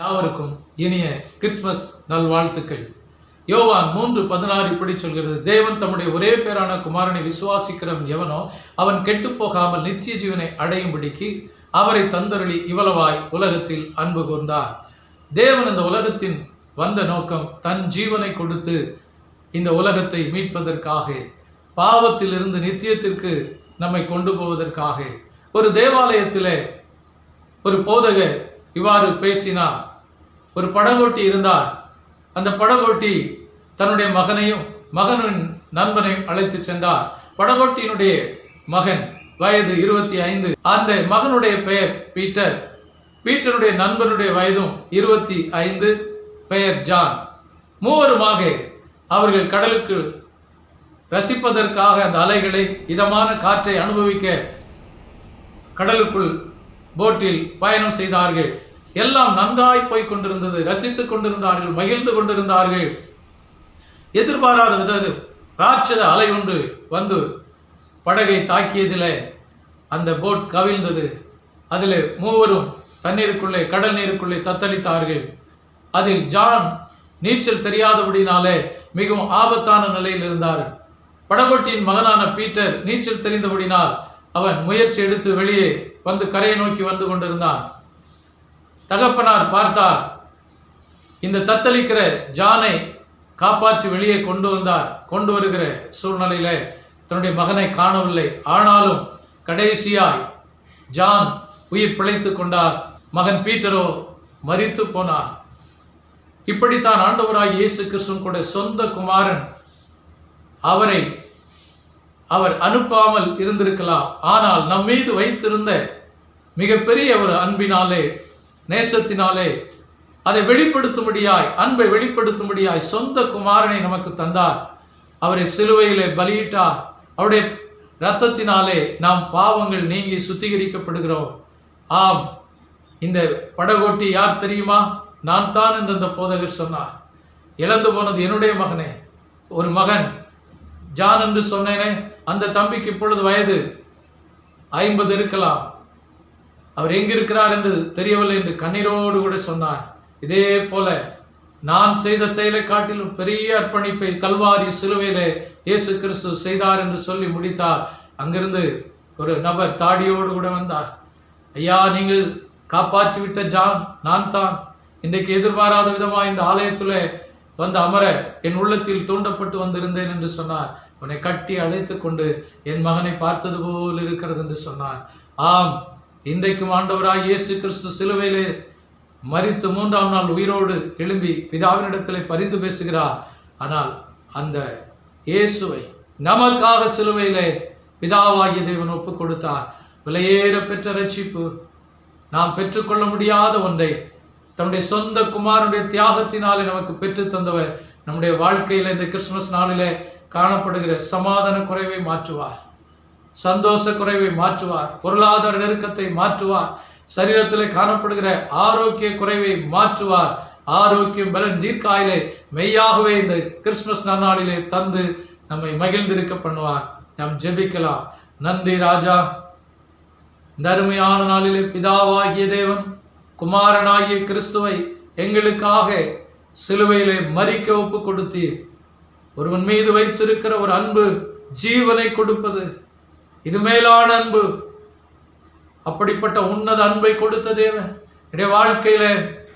யாவருக்கும் இனிய கிறிஸ்மஸ் நல்வாழ்த்துக்கள். யோவான் மூன்று பதினாறு இப்படி சொல்கிறது தேவன் தம்முடைய ஒரே பேரான குமாரனை விசுவாசிக்கிறவன் எவனோ அவன் கெட்டுப் போகாமல் நித்திய ஜீவனை அடையும்படிக்கு அவரை தந்தருளி இவ்வளவாய் உலகத்தில் அன்பு கூர்ந்தார். தேவன் இந்த உலகத்தின் வந்த நோக்கம் தன் ஜீவனை கொடுத்து இந்த உலகத்தை மீட்பதற்காக பாவத்திலிருந்து நித்தியத்திற்கு நம்மை கொண்டு போவதற்காக. ஒரு தேவாலயத்திலே ஒரு போதகர் இவ்வாறு பேசினார் ஒரு படகோட்டி இருந்தார். அந்த படகோட்டி தன்னுடைய மகனையும் மகனின் நண்பனையும் அழைத்து சென்றார். படகோட்டியினுடைய மகன் வயது இருபத்தி ஐந்து அந்த மகனுடைய பெயர் பீட்டர். பீட்டருடைய நண்பனுடைய வயதும் இருபத்தி ஐந்து பெயர் ஜான். மூவருமாக அவர்கள் கடலுக்கு ரசிப்பதற்காக அந்த அலைகளை இதமான காற்றை அனுபவிக்க கடலுக்குள் போட்டில் பயணம் செய்தார்கள். எல்லாம் நன்றாய் போய் கொண்டிருந்தது ரசித்துக் கொண்டிருந்தார்கள் மகிழ்ந்து கொண்டிருந்தார்கள். எதிர்பாராத விதது ராட்சத அலை ஒன்று வந்து படகை தாக்கியதில் அந்த போட் கவிழ்ந்தது. அதில் மூவரும் தண்ணீருக்குள்ளே கடல் நீருக்குள்ளே தத்தளித்தார்கள். அதில் ஜான் நீச்சல் தெரியாதபடினாலே மிகவும் ஆபத்தான நிலையில் இருந்தார். படகோட்டியின் மகனான பீட்டர் நீச்சல் தெரிந்தபடினால் அவன் முயற்சி எடுத்து வெளியே வந்து கரையை நோக்கி வந்து கொண்டிருந்தான். தகப்பனார் பார்த்தார். இந்த தத்தளிக்கிற ஜானை காப்பாற்றி வெளியே கொண்டு வந்தார். கொண்டு வருகிற சூழ்நிலையில தன்னுடைய மகனை காணவில்லை. ஆனாலும் கடைசியாய் ஜான் உயிர் பிழைத்து கொண்டார். மகன் பீட்டரோ மறித்து போனார். இப்படித்தான் ஆண்டவராக இயேசு கிருஷ்ணன் கூட சொந்த குமாரன் அவரை அவர் அனுப்பாமல் இருந்திருக்கலாம். ஆனால் நம் மீது வைத்திருந்த மிகப்பெரிய ஒரு அன்பினாலே நேசத்தினாலே அதை வெளிப்படுத்தும்படியாய் அன்பை வெளிப்படுத்தும்படியாய் சொந்த குமாரனை நமக்கு தந்தார். அவரை சிலுவையிலே பலியிட்டார். அவருடைய இரத்தத்தினாலே நாம் பாவங்கள் நீங்கி சுத்திகரிக்கப்படுகிறோம். ஆம் இந்த படகோட்டி யார் தெரியுமா? நான் தான் என்று அந்த போதகர் சொன்னார். இழந்து போனது என்னுடைய மகனே. ஒரு மகன். ஜான் என்று சொன்னேனே அந்த தம்பிக்கு இப்பொழுது வயது ஐம்பது இருக்கலாம். அவர் எங்கிருக்கிறார் என்று தெரியவில்லை என்று கண்ணீரோடு கூட சொன்னார். இதே போல நான் செய்த செயலை காட்டிலும் பெரிய அர்ப்பணிப்பை கல்வாரி சிலுவையிலே இயேசு கிறிஸ்து செய்தார் என்று சொல்லி முடித்தார். அங்கிருந்து ஒரு நபர் தாடியோடு கூட வந்தார். ஐயா நீங்கள் காப்பாற்றிவிட்ட ஜான் நான் தான். இன்றைக்கு எதிர்பாராத விதமாக இந்த ஆலயத்தில் வந்து அமர என் உள்ளத்தில் தூண்டப்பட்டு வந்திருந்தேன் என்று சொன்னார். உன்னை கட்டி அழைத்து கொண்டு என் மகனை பார்த்தது போல் இருக்கிறது என்று சொன்னார். ஆம் இன்றைக்கும் ஆண்டவராய் இயேசு கிறிஸ்து சிலுவையிலே மறித்து மூன்றாம் நாள் உயிரோடு எழும்பி பிதாவினிடத்தில் பரிந்து பேசுகிறார். ஆனால் அந்த இயேசுவை நமக்காக சிலுவையிலே பிதாவாகிய தேவன் ஒப்புக் கொடுத்தார். விலையேற பெற்ற ரட்சிப்பு நாம் பெற்றுக்கொள்ள முடியாத ஒன்றை தன்னுடைய சொந்த குமாரனுடைய தியாகத்தினாலே நமக்கு பெற்று தந்தவர். நம்முடைய வாழ்க்கையில் இந்த கிறிஸ்துமஸ் நாளிலே காணப்படுகிற சமாதான குறைவை மாற்றுவார். சந்தோஷ குறைவை மாற்றுவார் பொருளாதார நெருக்கத்தை மாற்றுவார் சரீரத்தில் காணப்படுகிற ஆரோக்கிய குறைவை மாற்றுவார். ஆரோக்கியம் பலன் தீர்க்காயிலே மெய்யாகவே இந்த கிறிஸ்துமஸ் நன்னாளிலே தந்து நம்மை மகிழ்ந்திருக்க பண்ணுவார். நாம் ஜெபிக்கலாம். நன்றி ராஜா. இந்த அருமையான நாளிலே பிதாவாகிய தேவன் குமாரனாகிய கிறிஸ்துவை எங்களுக்காக சிலுவையிலே மறிக்க ஒப்பு கொடுத்தீர் ஒருவன் மீது வைத்திருக்கிற ஒரு அன்பு ஜீவனை கொடுப்பது இது மேலான அன்பு. அப்படிப்பட்ட உன்னத அன்பை கொடுத்த தேவன் என்னுடைய வாழ்க்கையில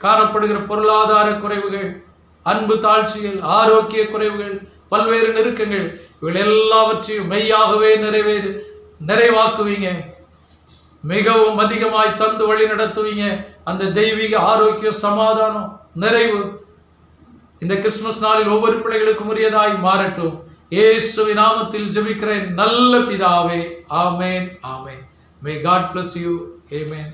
காணப்படுகிற பொருளாதார குறைவுகள் அன்பு தாழ்ச்சிகள் ஆரோக்கிய குறைவுகள் பல்வேறு நெருக்கங்கள் இவள் எல்லாவற்றையும் மெய்யாகவே நிறைவேறு நிறைவாக்குவீங்க. மிகவும் அதிகமாய் தந்து வழி நடத்துவீங்க. அந்த தெய்வீக ஆரோக்கிய சமாதானம் நிறைவு. இந்த கிறிஸ்துமஸ் நாளில் ஒவ்வொரு பிள்ளைகளுக்கும் உரியதாய் மாறட்டும். இயேசுவின் நாமத்தில் ஜெபிக்கிறேன். நல்ல பிதாவே. ஆமேன் ஆமேன். May God bless you amen